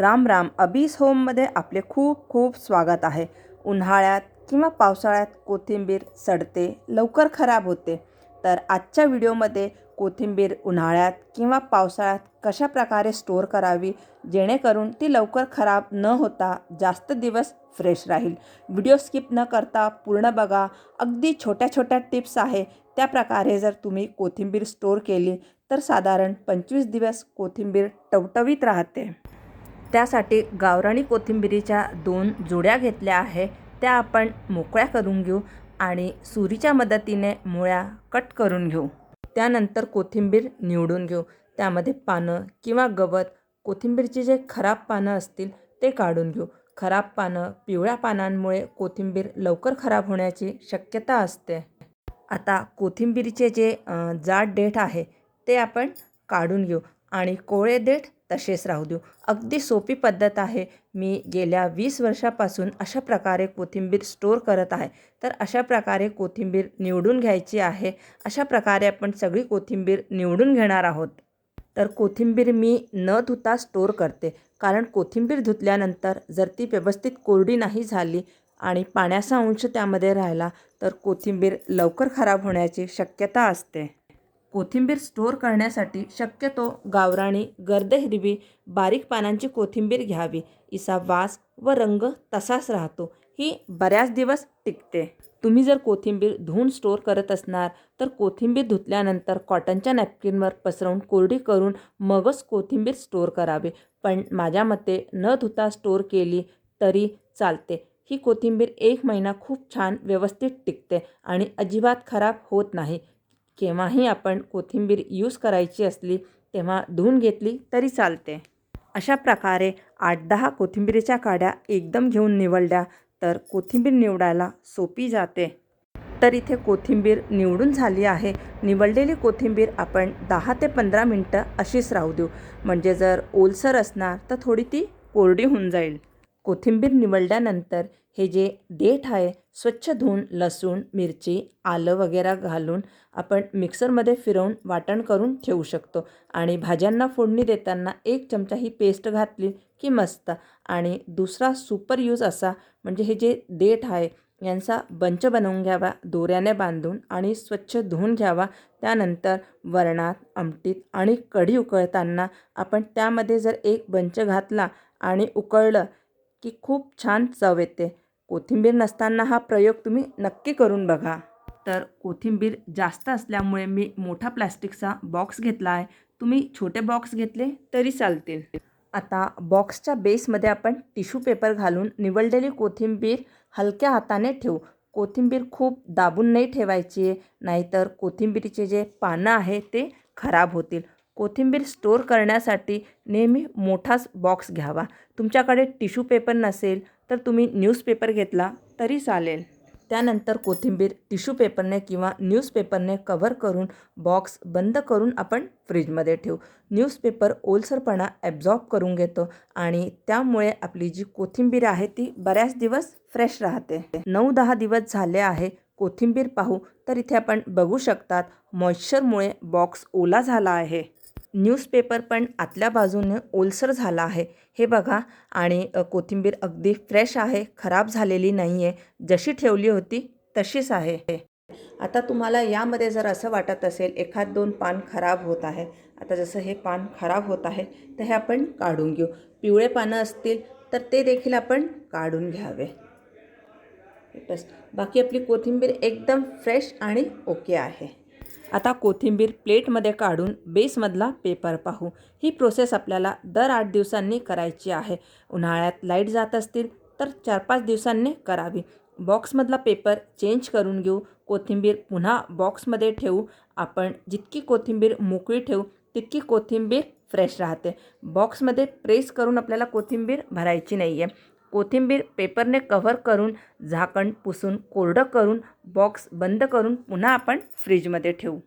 राम राम अबीस होममध्ये आपले खूप खूप स्वागत आहे. उन्हाळ्यात किंवा पावसाळ्यात कोथिंबीर सडते लवकर खराब होते. तर आजच्या व्हिडिओमध्ये कोथिंबीर उन्हाळ्यात किंवा पावसाळ्यात कशा प्रकारे स्टोअर करावी जेणेकरून ती लवकर खराब न होता जास्त दिवस फ्रेश राहील. व्हिडिओ स्किप न करता पूर्ण बघा. अगदी छोट्या छोट्या टिप्स आहे. त्या प्रकारे जर तुम्ही कोथिंबीर स्टोअर केली तर साधारण पंचवीस दिवस कोथिंबीर टवटवीत राहते. त्यासाठी गावराणी कोथिंबिरीच्या दोन जुड्या घेतल्या आहे त्या आपण मोकळ्या करून घेऊ आणि सुरीच्या मदतीने मुळ्या कट करून घेऊ. त्यानंतर कोथिंबीर निवडून घेऊ. त्यामध्ये पानं किंवा गवत कोथिंबीरची जे खराब पानं असतील ते काढून घेऊ. खराब पानं पिवळ्या पानांमुळे कोथिंबीर लवकर खराब होण्याची शक्यता असते. आता कोथिंबीरचे जे जाड देठ आहे ते आपण काढून घेऊ आणि कोळे देठ तसेच राहू देऊ. अगदी सोपी पद्धत आहे. मी गेल्या वीस वर्षापासून अशा प्रकारे कोथिंबीर स्टोअर करत आहे. तर अशा प्रकारे कोथिंबीर निवडून घ्यायची आहे. अशा प्रकारे आपण सगळी कोथिंबीर निवडून घेणार आहोत. तर कोथिंबीर मी न धुता स्टोअर करते. कारण कोथिंबीर धुतल्यानंतर जर ती व्यवस्थित कोरडी नाही झाली आणि पाण्याचा अंश त्यामध्ये राहिला तर कोथिंबीर लवकर खराब होण्याची शक्यता असते. कोथिंबीर स्टोअर करण्यासाठी शक्यतो गावराणी गर्द हिरवी बारीक पानांची कोथिंबीर घ्यावी. इसा वास व रंग तसाच राहतो. ही बऱ्याच दिवस टिकते. तुम्ही जर कोथिंबीर धुवून स्टोअर करत असणार तर कोथिंबीर धुतल्यानंतर कॉटनच्या नॅपकिनवर पसरवून कोरडी करून मगच कोथिंबीर स्टोअर करावे. पण माझ्या मते न धुता स्टोअर केली तरी चालते. ही कोथिंबीर एक महिना खूप छान व्यवस्थित टिकते आणि अजिबात खराब होत नाही. केव्हाही आपण कोथिंबीर यूज करायची असली तेव्हा धुवून घेतली तरी चालते. अशा प्रकारे आठ दहा कोथिंबीरीच्या काड्या एकदम घेऊन निवडल्या तर कोथिंबीर निवडायला सोपी जाते. तर इथे कोथिंबीर निवडून झाली आहे. निवडलेली कोथिंबीर आपण दहा ते पंधरा मिनटं अशीच राहू देऊ. म्हणजे जर ओलसर असणार तर थोडी ती कोरडी होऊन जाईल. कोथिंबीर निवडल्यानंतर हे जे देठ आहे स्वच्छ धुवून लसूण मिरची आलं वगैरे घालून आपण मिक्सरमध्ये फिरवून वाटण करून ठेवू शकतो. आणि भाज्यांना फोडणी देताना एक चमचा ही पेस्ट घातली की मस्त. आणि दुसरा सुपर यूज असा म्हणजे हे जे देठ आहे यांचा बंच बनवून घ्यावा दोऱ्याने बांधून आणि स्वच्छ धुवून घ्यावा. त्यानंतर वरणात आमटीत आणि कढी उकळताना आपण त्यामध्ये जर एक बंच घातला आणि उकळलं की खूप छान चव येते. कोथिंबीर नसताना हा प्रयोग तुम्ही नक्की करून बघा. तर कोथिंबीर जास्त असल्यामुळे मी मोठा प्लॅस्टिकचा बॉक्स घेतला आहे. तुम्ही छोटे बॉक्स घेतले तरी चालतील. आता बॉक्सच्या बेसमध्ये आपण टिश्यू पेपर घालून निवडलेली कोथिंबीर हलक्या हाताने ठेवू. कोथिंबीर खूप दाबून नाही ठेवायची आहे नाहीतर कोथिंबीरीचे जे पानं आहे ते खराब होतील. कोथिंबीर स्टोअर करण्यासाठी नेहमी मोठाच बॉक्स घ्यावा. तुमच्याकडे टिश्यू पेपर नसेल तर तुम्ही न्यूजपेपर घेतला तरी चालेल. त्यानंतर कोथिंबीर टिश्यू पेपरने किंवा न्यूजपेपरने कव्हर करून बॉक्स बंद करून आपण फ्रीजमध्ये ठेवू. न्यूजपेपर ओलसरपणा ॲब्झॉर्ब करून घेतो आणि त्यामुळे आपली जी कोथिंबीर आहे ती बऱ्याच दिवस फ्रेश राहते. नऊ दहा दिवस झाले आहे कोथिंबीर पाहू तर इथे आपण बघू शकतात मॉइश्चरमुळे बॉक्स ओला झाला आहे. न्यूजपेपर पण आतल्या बाजूने ओलसर झाला आहे. हे बघा आणि कोथिंबीर अगदी फ्रेश आहे खराब झालेली नाही आहे जशी ठेवली होती तशीच आहे. आता तुम्हाला यामध्ये जर असं वाटत असेल एखाद दोन पान खराब होत आहे. आता जसं हे पान खराब होत आहे तर हे आपण काढून घेऊ. पिवळे पानं असतील तर ते देखील आपण काढून घ्यावे. बस. बाकी आपली कोथिंबीर एकदम फ्रेश आणि ओके आहे. आता कोथिंबीर प्लेटमध्ये काढून बेसमधला पेपर पाहू. ही प्रोसेस आपल्याला दर आठ दिवसांनी करायची आहे. उन्हाळ्यात लाइट जात असतील तर चार पाच दिवसांनी करावी. बॉक्समधला पेपर चेंज करून घेऊ. कोथिंबीर पुन्हा बॉक्समध्ये ठेवू. आपण जितकी कोथिंबीर मोकळी ठेवू तितकी कोथिंबीर फ्रेश राहते. बॉक्समध्ये प्रेस करून आपल्याला कोथिंबीर भरायची नाही आहे कोथिंबीर पेपरने कव्हर करून झाकण पुसून कोरडं करून बॉक्स बंद करून पुन्हा आपण फ्रीजमध्ये ठेवू.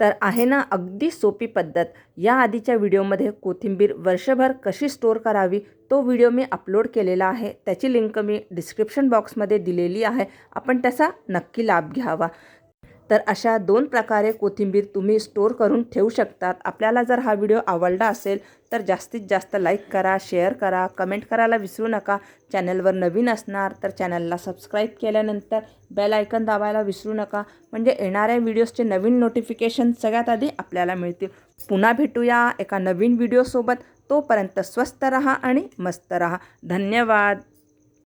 तर आहे ना अगदी सोपी पद्धत. या आधीच्या व्हिडिओमध्ये कोथिंबीर वर्षभर कशी स्टोअर करावी तो व्हिडिओ मी अपलोड केलेला आहे. त्याची लिंक मी डिस्क्रिप्शन बॉक्समध्ये दिलेली आहे. आपण त्याचा नक्की लाभ घ्यावा. तर अशा दोन प्रकारे कोथिंबीर तुम्ही स्टोर करून ठेवू शकतात. आपल्याला जर हा व्हिडिओ आवडला असेल तर जास्तीत जास्त लाईक करा शेअर करा कमेंट करायला विसरू नका. चॅनलवर नवीन असणार तर चॅनलला सबस्क्राईब केल्यानंतर बेल आयकन दाबायला विसरू नका. म्हणजे येणाऱ्या व्हिडिओजचे नवीन नोटिफिकेशन सगळ्यात आधी आपल्याला मिळतील. पुन्हा भेटूया एका नवीन व्हिडिओसोबत तोपर्यंत स्वस्त रहा आणि मस्त रहा. धन्यवाद!